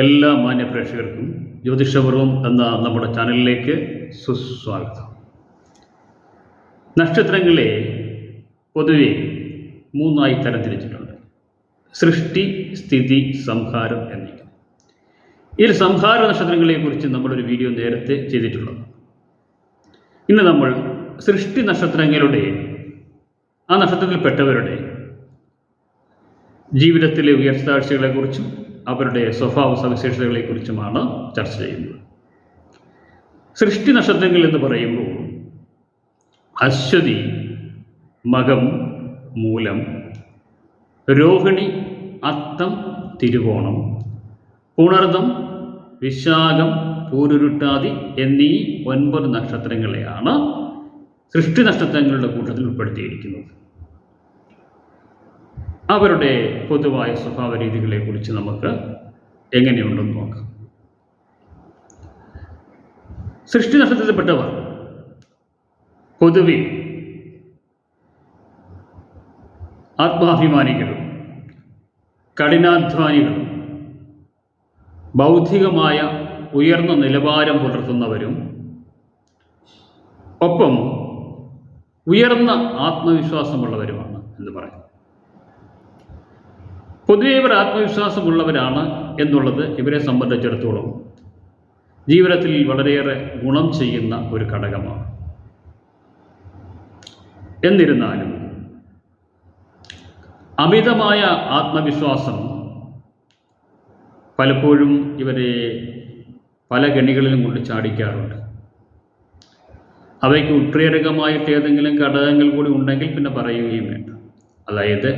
എല്ലാ മാന്യ പ്രേക്ഷകർക്കും ജ്യോതിഷപൂർവം എന്ന നമ്മുടെ ചാനലിലേക്ക് സുസ്വാഗതം. നക്ഷത്രങ്ങളെ പൊതുവെ മൂന്നായി തരംതിരിച്ചിട്ടുണ്ട്. സൃഷ്ടി സ്ഥിതി സംഹാരം എന്നീ ഇതിൽ സംഹാര നക്ഷത്രങ്ങളെക്കുറിച്ച് നമ്മളൊരു വീഡിയോ നേരത്തെ ചെയ്തിട്ടുള്ളത്. ഇന്ന് നമ്മൾ സൃഷ്ടി നക്ഷത്രങ്ങളുടെ ആ നക്ഷത്രത്തിൽപ്പെട്ടവരുടെ ജീവിതത്തിലെ ഉയർത്താഴ്ചകളെക്കുറിച്ചും അവരുടെ സ്വഭാവ സവിശേഷതകളെക്കുറിച്ചുമാണ് ചർച്ച ചെയ്യുന്നത്. സൃഷ്ടി നക്ഷത്രങ്ങൾ എന്ന് പറയുമ്പോൾ അശ്വതി മകം മൂലം രോഹിണി അത്തം തിരുവോണം പുണർദം വിശാഖം പൂരുരുട്ടാതി എന്നീ ഒൻപത് നക്ഷത്രങ്ങളെയാണ് സൃഷ്ടി നക്ഷത്രങ്ങളുടെ കൂട്ടത്തിൽ ഉൾപ്പെടുത്തിയിരിക്കുന്നത്. അവരുടെ പൊതുവായ സ്വഭാവ രീതികളെക്കുറിച്ച് നമുക്ക് എങ്ങനെയുണ്ടെന്ന് നോക്കാം. സൃഷ്ടി നക്ഷത്രത്തിൽപ്പെട്ടവർ പൊതുവെ ആത്മാഭിമാനികളും കഠിനാധ്വാനികളും ബൗദ്ധികമായ ഉയർന്ന നിലവാരം പുലർത്തുന്നവരും ഒപ്പം ഉയർന്ന ആത്മവിശ്വാസമുള്ളവരുമാണ് എന്ന് പറയും. പൊതുവെ ഇവർ ആത്മവിശ്വാസമുള്ളവരാണ് എന്നുള്ളത് ഇവരെ സംബന്ധിച്ചിടത്തോളം ജീവിതത്തിൽ വളരെയേറെ ഗുണം ചെയ്യുന്ന ഒരു ഘടകമാണ്. എന്നിരുന്നാലും അമിതമായ ആത്മവിശ്വാസം പലപ്പോഴും ഇവരെ പല ഗണികളിലും കൊണ്ട് ചാടിക്കാറുണ്ട്. അവയ്ക്ക് ഉത്രേരകമായിട്ട് ഏതെങ്കിലും ഘടകങ്ങൾ കൂടി ഉണ്ടെങ്കിൽ പിന്നെ പറയുകയും വേണ്ട. അതായത്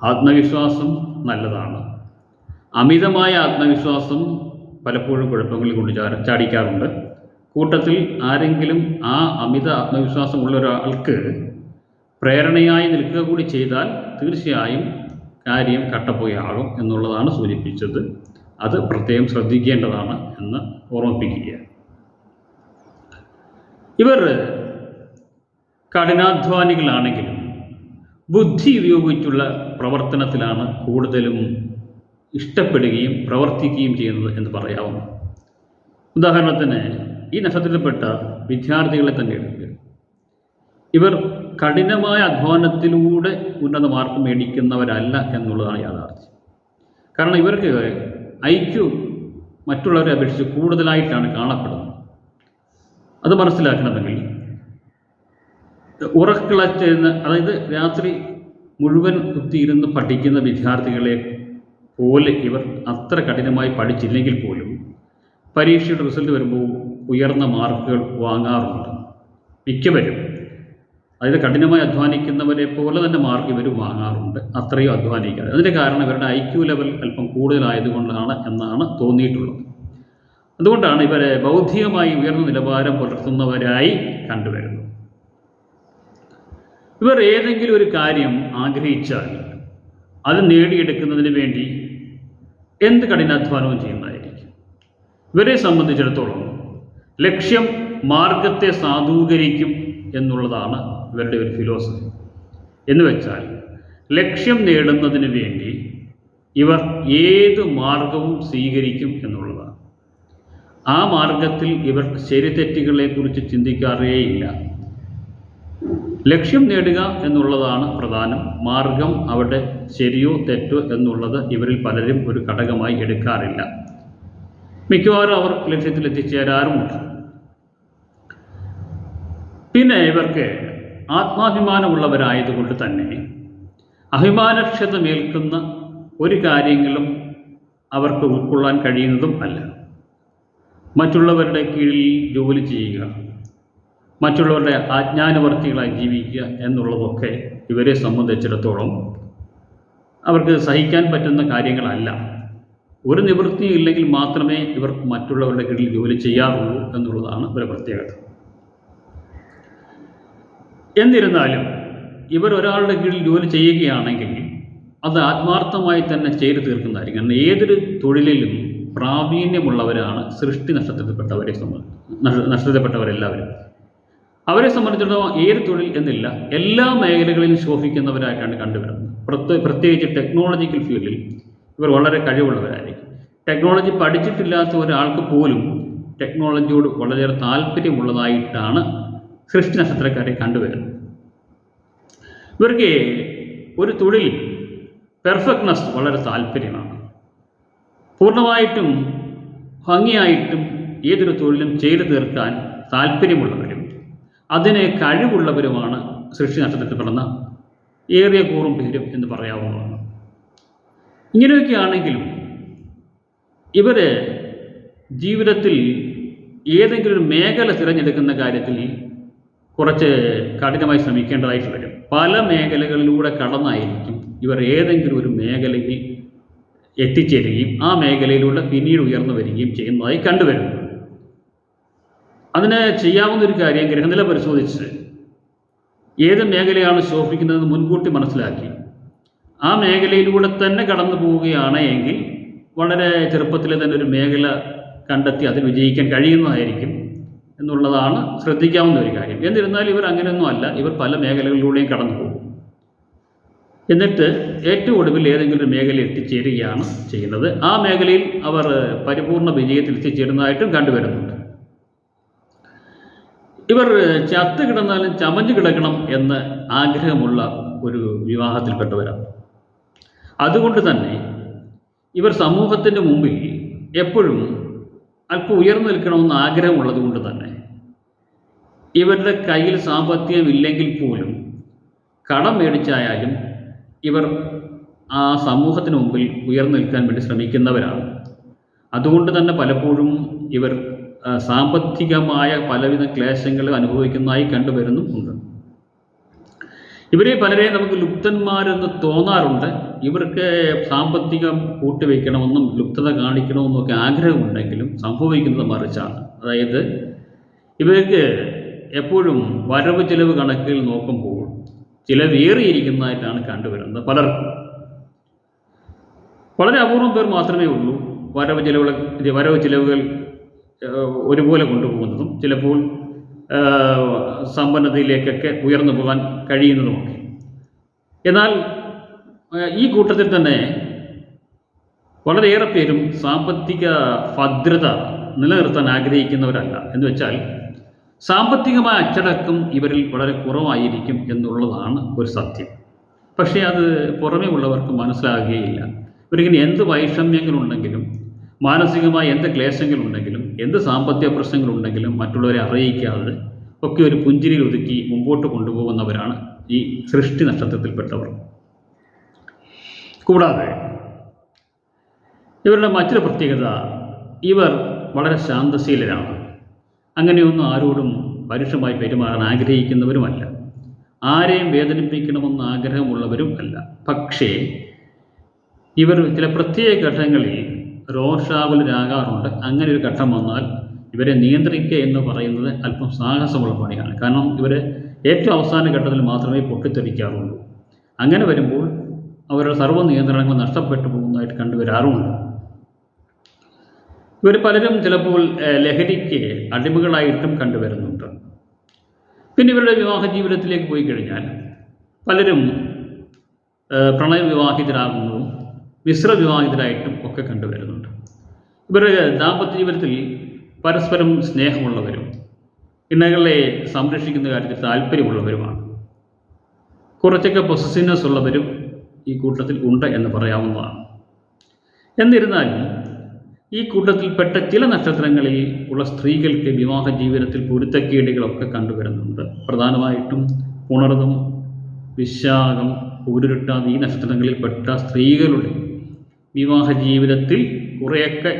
ആത്മവിശ്വാസം നല്ലതാണ്. അമിതമായ ആത്മവിശ്വാസം പലപ്പോഴും കുഴപ്പങ്ങളിൽ കൊണ്ട് ചാടിക്കാറുണ്ട്. കൂട്ടത്തിൽ ആരെങ്കിലും ആ അമിത ആത്മവിശ്വാസമുള്ള ഒരാൾക്ക് പ്രേരണയായി നിൽക്കുക കൂടി ചെയ്താൽ തീർച്ചയായും കാര്യം കട്ടപ്പോയാകും എന്നുള്ളതാണ് സൂചിപ്പിച്ചത്. അത് പ്രത്യേകം ശ്രദ്ധിക്കേണ്ടതാണ് എന്ന് ഓർമ്മിപ്പിക്കുക. ഇവർ കഠിനാധ്വാനികളാണെങ്കിലും ബുദ്ധി ഉപയോഗിച്ചുള്ള പ്രവർത്തനത്തിലാണ് കൂടുതലും ഇഷ്ടപ്പെടുകയും പ്രവർത്തിക്കുകയും ചെയ്യുന്നത് എന്ന് പറയാവുന്നു. ഉദാഹരണത്തിന് ഈ നക്ഷത്രത്തിൽപ്പെട്ട വിദ്യാർത്ഥികളെ തന്നെ എടുക്കുക. ഇവർ കഠിനമായ അധ്വാനത്തിലൂടെ ഉന്നത മാർക്ക് മേടിക്കുന്നവരല്ല എന്നുള്ളതാണ് യാഥാർത്ഥ്യം. കാരണം ഇവർക്ക് ഐക്യു മറ്റുള്ളവരെ അപേക്ഷിച്ച് കൂടുതലായിട്ടാണ് കാണപ്പെടുന്നത്. അത് മനസ്സിലാക്കണമെങ്കിൽ ഉറക്കിളച്ചെന്ന് അതായത് രാത്രി മുഴുവൻ കുത്തിയിരുന്ന് പഠിക്കുന്ന വിദ്യാർത്ഥികളെ പോലെ ഇവർ അത്ര കഠിനമായി പഠിച്ചില്ലെങ്കിൽ പോലും പരീക്ഷയുടെ റിസൾട്ട് വരുമ്പോൾ ഉയർന്ന മാർക്കുകൾ വാങ്ങാറുണ്ട്. മിക്കവരും അതായത് കഠിനമായി അധ്വാനിക്കുന്നവരെ പോലെ തന്നെ മാർക്ക് ഇവർ വാങ്ങാറുണ്ട്. അത്രയും അധ്വാനിക്കാതെ. അതിന്റെ കാരണം ഇവരുടെ ഐ ക്യു ലെവൽ അല്പം കൂടുതലായതുകൊണ്ടാണ് എന്നാണ് തോന്നിയിട്ടുള്ളത്. അതുകൊണ്ടാണ് ഇവരെ ബൗദ്ധികമായി ഉയർന്ന നിലവാരം പുലർത്തുന്നവരായി കണ്ടുവരുന്നത്. ഇവർ ഏതെങ്കിലും ഒരു കാര്യം ആഗ്രഹിച്ചാൽ അത് നേടിയെടുക്കുന്നതിന് വേണ്ടി എന്ത് കഠിനാധ്വാനവും ചെയ്യുന്നതായിരിക്കും. ഇവരെ സംബന്ധിച്ചിടത്തോളം ലക്ഷ്യം മാർഗത്തെ സാധൂകരിക്കും എന്നുള്ളതാണ് ഇവരുടെ ഒരു ഫിലോസഫി എന്ന് വെച്ചാൽ ലക്ഷ്യം നേടുന്നതിന് വേണ്ടി ഇവർ ഏത് മാർഗവും സ്വീകരിക്കും എന്നുള്ളതാണ്. ആ മാർഗത്തിൽ ഇവർ ശരിതെറ്റുകളെക്കുറിച്ച് ചിന്തിക്കാറേയില്ല. ലക്ഷ്യം നേടുക എന്നുള്ളതാണ് പ്രധാനം. മാർഗം അവിടെ ശരിയോ തെറ്റോ എന്നുള്ളത് ഇവരിൽ പലരും ഒരു ഘടകമായി എടുക്കാറില്ല. മിക്കവാറും അവർ ലക്ഷ്യത്തിൽ എത്തിച്ചേരാറുമുണ്ട്. പിന്നെ ഇവർക്ക് ആത്മാഭിമാനമുള്ളവരായതുകൊണ്ട് തന്നെ അഭിമാനക്ഷതമേൽക്കുന്ന ഒരു കാര്യങ്ങളും അവർക്ക് ഉൾക്കൊള്ളാൻ കഴിയുന്നതും അല്ല. മറ്റുള്ളവരുടെ കീഴിൽ ജോലി ചെയ്യുക മറ്റുള്ളവരുടെ ആജ്ഞാനുവർത്തികളായി ജീവിക്കുക എന്നുള്ളതൊക്കെ ഇവരെ സംബന്ധിച്ചിടത്തോളം അവർക്ക് സഹിക്കാൻ പറ്റുന്ന കാര്യങ്ങളല്ല. ഒരു നിവൃത്തിയും ഇല്ലെങ്കിൽ മാത്രമേ ഇവർ മറ്റുള്ളവരുടെ കീഴിൽ ജോലി ചെയ്യാറുള്ളൂ എന്നുള്ളതാണ് ഒരു പ്രത്യേകത. എന്നിരുന്നാലും ഇവർ ഒരാളുടെ കീഴിൽ ജോലി ചെയ്യുകയാണെങ്കിൽ അത് ആത്മാർത്ഥമായി തന്നെ ചെയ്തു തീർക്കുന്നതായിരിക്കും. കാരണം ഏതൊരു തൊഴിലിലും പ്രാവീണ്യമുള്ളവരാണ് സൃഷ്ടി നക്ഷത്രത്തിൽപ്പെട്ടവരെ സംബന്ധിച്ച് നഷ്ടത്തിൽപ്പെട്ടവരെല്ലാവരും. അവരെ സംബന്ധിച്ചിടത്തോളം ഏത് തൊഴിൽ എന്നില്ല എല്ലാ മേഖലകളിലും ശോഭിക്കുന്നവരായിട്ടാണ് കണ്ടുവരുന്നത്. പ്രത്യേക പ്രത്യേകിച്ച് ടെക്നോളജിക്കൽ ഫീൽഡിൽ ഇവർ വളരെ കഴിവുള്ളവരായിരിക്കും. ടെക്നോളജി പഠിച്ചിട്ടില്ലാത്ത ഒരാൾക്ക് പോലും ടെക്നോളജിയോട് വളരെയേറെ താല്പര്യമുള്ളതായിട്ടാണ് സൃഷ്ടി നക്ഷത്രക്കാരെ കണ്ടുവരുന്നത്. ഇവർക്ക് ഒരു തൊഴിൽ പെർഫെക്റ്റ്നെസ് വളരെ താല്പര്യമാണ്. പൂർണമായിട്ടും ഭംഗിയായിട്ടും ഏതൊരു തൊഴിലും ചെയ്തു തീർക്കാൻ താല്പര്യമുള്ളവരും അതിന് കഴിവുള്ളവരുമാണ് സൃഷ്ടി നക്ഷത്രത്തിൽപ്പെടുന്ന ഏറിയ കൂറും പേരും എന്ന് പറയാവുന്നതാണ്. ഇങ്ങനെയൊക്കെ ആണെങ്കിലും ഇവർ ജീവിതത്തിൽ ഏതെങ്കിലും ഒരു മേഖല തിരഞ്ഞെടുക്കുന്ന കാര്യത്തിൽ കുറച്ച് കഠിനമായി ശ്രമിക്കേണ്ടതായിട്ട് വരും പല മേഖലകളിലൂടെ കടന്നായിരിക്കും ഇവർ ഏതെങ്കിലും ഒരു മേഖലയിൽ എത്തിച്ചേരുകയും ആ മേഖലയിലൂടെ പിന്നീട് ഉയർന്നു വരികയും ചെയ്യുന്നതായി കണ്ടുവരുന്നു. അതിന് ചെയ്യാവുന്ന ഒരു കാര്യം ഗ്രഹനില പരിശോധിച്ച് ഏത് മേഖലയാണ് ശോഭിക്കുന്നതെന്ന് മുൻകൂട്ടി മനസ്സിലാക്കി. ആ മേഖലയിലൂടെ തന്നെ കടന്നു പോവുകയാണ് എങ്കിൽ വളരെ ചെറുപ്പത്തിൽ തന്നെ ഒരു മേഖല കണ്ടെത്തി അതിൽ വിജയിക്കാൻ കഴിയുന്നതായിരിക്കും എന്നുള്ളതാണ് ശ്രദ്ധിക്കാവുന്ന ഒരു കാര്യം. എന്നിരുന്നാൽ ഇവർ അങ്ങനെയൊന്നും അല്ല. ഇവർ പല മേഖലകളിലൂടെയും കടന്നു പോകും. എന്നിട്ട് ഏറ്റവും ഒടുവിൽ ഏതെങ്കിലും ഒരു മേഖലയിൽ എത്തിച്ചേരുകയാണ് ചെയ്യുന്നത്. ആ മേഖലയിൽ അവർ പരിപൂർണ വിജയത്തിൽ എത്തിച്ചേരുന്നതായിട്ടും കണ്ടുവരുന്നുണ്ട്. ഇവർ ചത്ത് കിടന്നാലും ചമഞ്ഞു കിടക്കണം എന്ന് ആഗ്രഹമുള്ള ഒരു വിവാഹത്തിൽപ്പെട്ടവരാണ്. അതുകൊണ്ട് തന്നെ ഇവർ സമൂഹത്തിന്റെ മുമ്പിൽ എപ്പോഴും അല്പം ഉയർന്നു നിൽക്കണമെന്ന് ആഗ്രഹമുള്ളത് കൊണ്ട് തന്നെ ഇവരുടെ കയ്യിൽ സാമ്പത്തികം ഇല്ലെങ്കിൽ പോലും കടം മേടിച്ചായാലും ഇവർ ആ സമൂഹത്തിന് മുമ്പിൽ ഉയർന്നു നിൽക്കാൻ വേണ്ടി ശ്രമിക്കുന്നവരാണ്. അതുകൊണ്ട് തന്നെ പലപ്പോഴും ഇവർ സാമ്പത്തികമായ പലവിധ ക്ലേശങ്ങൾ അനുഭവിക്കുന്നതായി കണ്ടുവരുന്നുമുണ്ട് ഇവരെ പലരെ നമുക്ക് ലുപ്തന്മാരെന്ന് തോന്നാറുണ്ട്. ഇവർക്ക് സാമ്പത്തികം കൂട്ടിവെക്കണമെന്നും ലുപ്തത കാണിക്കണമെന്നും ഒക്കെ ആഗ്രഹമുണ്ടെങ്കിലും സംഭവിക്കുന്നത് മറിച്ചാണ്. അതായത് ഇവർക്ക് എപ്പോഴും വരവ് ചിലവ് കണക്കിൽ നോക്കുമ്പോൾ ചിലവേറിയിരിക്കുന്നതായിട്ടാണ് കണ്ടുവരുന്നത് പലർക്കും. വളരെ അപൂർവം പേർ മാത്രമേ ഉള്ളൂ വരവ് ചിലവുകൾ വരവ് ചിലവുകൾ ഒരുപോലെ കൊണ്ടുപോകുന്നതും ചിലപ്പോൾ സമ്പന്നതയിലേക്കൊക്കെ ഉയർന്നു പോകാൻ കഴിയുന്നതുമൊക്കെ. എന്നാൽ ഈ കൂട്ടത്തിൽ തന്നെ വളരെയേറെ പേരും സാമ്പത്തിക ഭദ്രത നിലനിർത്താൻ ആഗ്രഹിക്കുന്നവരല്ല. എന്ന് വെച്ചാൽ സാമ്പത്തികമായ അച്ചടക്കം ഇവരിൽ വളരെ കുറവായിരിക്കും എന്നുള്ളതാണ് ഒരു സത്യം. പക്ഷേ അത് പുറമേ ഉള്ളവർക്ക് മനസ്സിലാകുകയില്ല. ഇവരിങ്ങനെ എന്ത് വൈഷമ്യങ്ങളുണ്ടെങ്കിലും മാനസികമായി എന്ത് ക്ലേശങ്ങളുണ്ടെങ്കിലും എന്ത് സാമ്പത്തിക പ്രശ്നങ്ങളുണ്ടെങ്കിലും മറ്റുള്ളവരെ അറിയിക്കാതെ ഒക്കെ ഒരു പുഞ്ചിരിയിൽ ഒതുക്കി മുമ്പോട്ട് കൊണ്ടുപോകുന്നവരാണ് ഈ സൃഷ്ടി നക്ഷത്രത്തിൽപ്പെട്ടവർ. കൂടാതെ ഇവരുടെ മറ്റൊരു പ്രത്യേകത ഇവർ വളരെ ശാന്തശീലരാണ്. അങ്ങനെയൊന്നും ആരോടും പരുഷമായി പെരുമാറാൻ ആഗ്രഹിക്കുന്നവരുമല്ല. ആരെയും വേദനിപ്പിക്കണമെന്ന് ആഗ്രഹമുള്ളവരും അല്ല. പക്ഷേ ഇവർ ചില പ്രത്യേക ഘട്ടങ്ങളിൽ രോഷാകുലരാകാറുണ്ട്. അങ്ങനെ ഒരു ഘട്ടം വന്നാൽ ഇവരെ നിയന്ത്രിക്കുക എന്ന് പറയുന്നത് അല്പം സാഹസമുള്ള പണിയാണ്. കാരണം ഇവർ ഏറ്റവും അവസാന ഘട്ടത്തിൽ മാത്രമേ പൊട്ടിത്തെറിക്കാറുള്ളൂ. അങ്ങനെ വരുമ്പോൾ അവരുടെ സർവ നിയന്ത്രണങ്ങൾ നഷ്ടപ്പെട്ടു പോകുന്നതായിട്ട് കണ്ടുവരാറുമുണ്ട് ഇവർ പലരും ചിലപ്പോൾ ലഹരിക്ക് അടിമകളായിട്ടും കണ്ടുവരുന്നുണ്ട് പിന്നെ ഇവരുടെ വിവാഹ ജീവിതത്തിലേക്ക് പോയി കഴിഞ്ഞാൽ പലരും ഏഹ്, പ്രണയവിവാഹിതരാകുന്നതും മിശ്ര വിവാഹിതരായിട്ടും ഒക്കെ കണ്ടുവരുന്നുണ്ട് ഇവരുടെ ദാമ്പത്യ ജീവിതത്തിൽ പരസ്പരം സ്നേഹമുള്ളവരും ഇണകളെ സംരക്ഷിക്കുന്ന കാര്യത്തിൽ താല്പര്യമുള്ളവരുമാണ്. കുറച്ചൊക്കെ പൊസസീവ്നെസ് ഉള്ളവരും ഈ കൂട്ടത്തിൽ ഉണ്ട് എന്ന് പറയാവുന്നതാണ്. എന്നിരുന്നാലും ഈ കൂട്ടത്തിൽപ്പെട്ട ചില നക്ഷത്രങ്ങളിൽ ഉള്ള സ്ത്രീകൾക്ക് വിവാഹ ജീവിതത്തിൽ പൊരുത്തക്കേടുകളൊക്കെ കണ്ടുവരുന്നുണ്ട് പ്രധാനമായിട്ടും ഉണർന്നും വിശാഖം ഊരുരുട്ടാതെ ഈ നക്ഷത്രങ്ങളിൽപ്പെട്ട സ്ത്രീകളുടെ വിവാഹ ജീവിതത്തിൽ കുറേയൊക്കെ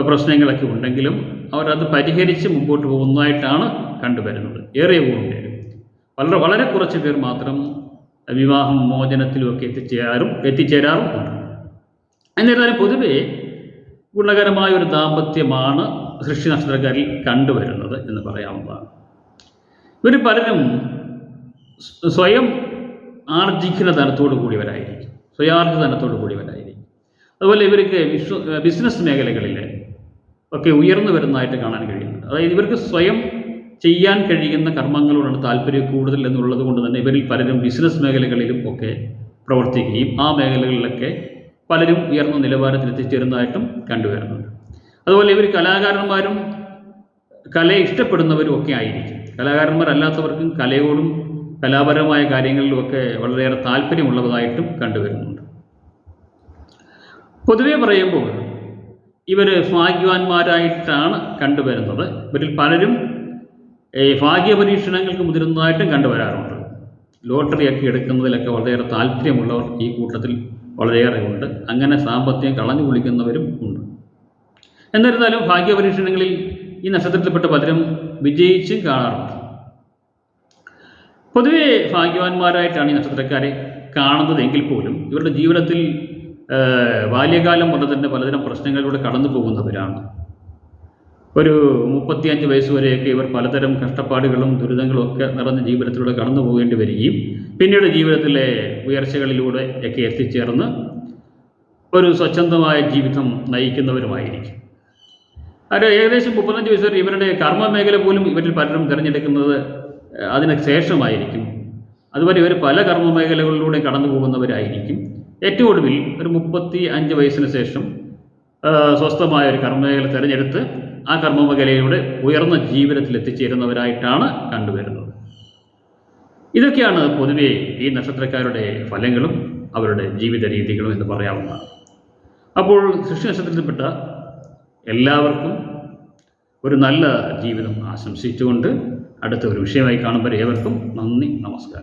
പ്രശ്നങ്ങളൊക്കെ ഉണ്ടെങ്കിലും അവരത് പരിഹരിച്ച് മുമ്പോട്ട് പോകുന്നതായിട്ടാണ് കണ്ടുവരുന്നത്. ഏറെ പേരും വളരെ വളരെ കുറച്ച് പേർ മാത്രം വിവാഹം മോചനത്തിലുമൊക്കെ എത്തിച്ചേരാറും എത്തിച്ചേരാറും ഉണ്ട്. എന്നിരുന്നാലും പൊതുവേ ഗുണകരമായ ഒരു ദാമ്പത്യമാണ് സൃഷ്ടി നക്ഷത്രക്കാരിൽ കണ്ടുവരുന്നത് എന്ന് പറയാവുന്നതാണ്. ഇവർ പലരും സ്വയം ആർജിക്കുന്ന തരത്തോടു കൂടിയവരായിരിക്കും. സ്വയാർജിത തരത്തോടു കൂടിയവരായിരിക്കും. അതുപോലെ ഇവർക്ക് വിശ്വ ബിസിനസ് മേഖലകളിൽ ഒക്കെ ഉയർന്നു വരുന്നതായിട്ട് കാണാൻ കഴിയുന്നുണ്ട്. അതായത് ഇവർക്ക് സ്വയം ചെയ്യാൻ കഴിയുന്ന കർമ്മങ്ങളോടാണ് താല്പര്യം കൂടുതൽ എന്നുള്ളത് കൊണ്ട് തന്നെ ഇവരിൽ പലരും ബിസിനസ് മേഖലകളിലും ഒക്കെ പ്രവർത്തിക്കുകയും ആ മേഖലകളിലൊക്കെ പലരും ഉയർന്ന നിലവാരത്തിൽ എത്തിച്ചേരുന്നതായിട്ടും കണ്ടുവരുന്നുണ്ട് അതുപോലെ ഇവർ കലാകാരന്മാരും കലയെ ഇഷ്ടപ്പെടുന്നവരും ഒക്കെ ആയിരിക്കും. കലാകാരന്മാരല്ലാത്തവർക്കും കലയോടും കലാപരമായ കാര്യങ്ങളിലുമൊക്കെ വളരെയേറെ താല്പര്യമുള്ളതായിട്ടും കണ്ടുവരുന്നുണ്ട് പൊതുവെ പറയുമ്പോൾ ഇവർ ഭാഗ്യവാന്മാരായിട്ടാണ് കണ്ടുവരുന്നത്. ഇവരിൽ പലരും ഈ ഭാഗ്യ പരീക്ഷണങ്ങൾക്ക് മുതിരുന്നതായിട്ടും കണ്ടുവരാറുണ്ട്. ലോട്ടറിയൊക്കെ എടുക്കുന്നതിലൊക്കെ വളരെയേറെ താല്പര്യമുള്ളവർ ഈ കൂട്ടത്തിൽ വളരെയേറെ ഉണ്ട്. അങ്ങനെ സാമ്പത്തികം കളഞ്ഞു കുളിക്കുന്നവരും ഉണ്ട്. എന്നിരുന്നാലും ഭാഗ്യ പരീക്ഷണങ്ങളിൽ ഈ നക്ഷത്രത്തിൽപ്പെട്ട പലരും വിജയിച്ചും കാണാറുണ്ട്. പൊതുവെ ഭാഗ്യവാന്മാരായിട്ടാണ് ഈ നക്ഷത്രക്കാരെ കാണുന്നത് എങ്കിൽ പോലും ഇവരുടെ ജീവിതത്തിൽ ബാല്യകാലം മുതൽ തന്നെ പലതരം പ്രശ്നങ്ങളിലൂടെ കടന്നു പോകുന്നവരാണ്. ഒരു മുപ്പത്തിയഞ്ച് വയസ്സ് വരെയൊക്കെ ഇവർ പലതരം കഷ്ടപ്പാടുകളും ദുരിതങ്ങളും ഒക്കെ നിറഞ്ഞ ജീവിതത്തിലൂടെ കടന്നു പോകേണ്ടി വരികയും പിന്നീട് ജീവിതത്തിലെ ഉയർച്ചകളിലൂടെ ഒക്കെ എത്തിച്ചേർന്ന് ഒരു സ്വച്ഛന്തമായ ജീവിതം നയിക്കുന്നവരുമായിരിക്കും. അത് ഏകദേശം മുപ്പത്തഞ്ച് വയസ്സ് വരെ ഇവരുടെ കർമ്മ മേഖല പോലും ഇവരിൽ പലരും തിരഞ്ഞെടുക്കുന്നത് അതിന് ശേഷമായിരിക്കും. അതുവരെ ഇവർ പല കർമ്മ മേഖലകളിലൂടെ കടന്നു പോകുന്നവരായിരിക്കും. ഏറ്റവും ഒടുവിൽ ഒരു മുപ്പത്തി അഞ്ച് വയസ്സിന് ശേഷം സ്വസ്ഥമായ ഒരു കർമ്മമേഖല തിരഞ്ഞെടുത്ത് ആ കർമ്മമേഖലയുടെ ഉയർന്ന ജീവിതത്തിൽ എത്തിച്ചേരുന്നവരായിട്ടാണ് കണ്ടുവരുന്നത്. ഇതൊക്കെയാണ് പൊതുവെ ഈ നക്ഷത്രക്കാരുടെ ഫലങ്ങളും അവരുടെ ജീവിത രീതികളും എന്ന് പറയാവുന്നതാണ്. അപ്പോൾ സൃഷ്ടി നക്ഷത്രത്തിൽപ്പെട്ട എല്ലാവർക്കും ഒരു നല്ല ജീവിതം ആശംസിച്ചുകൊണ്ട് അടുത്ത ഒരു വിഷയമായി കാണുമ്പോൾ ഏവർക്കും നന്ദി നമസ്കാരം.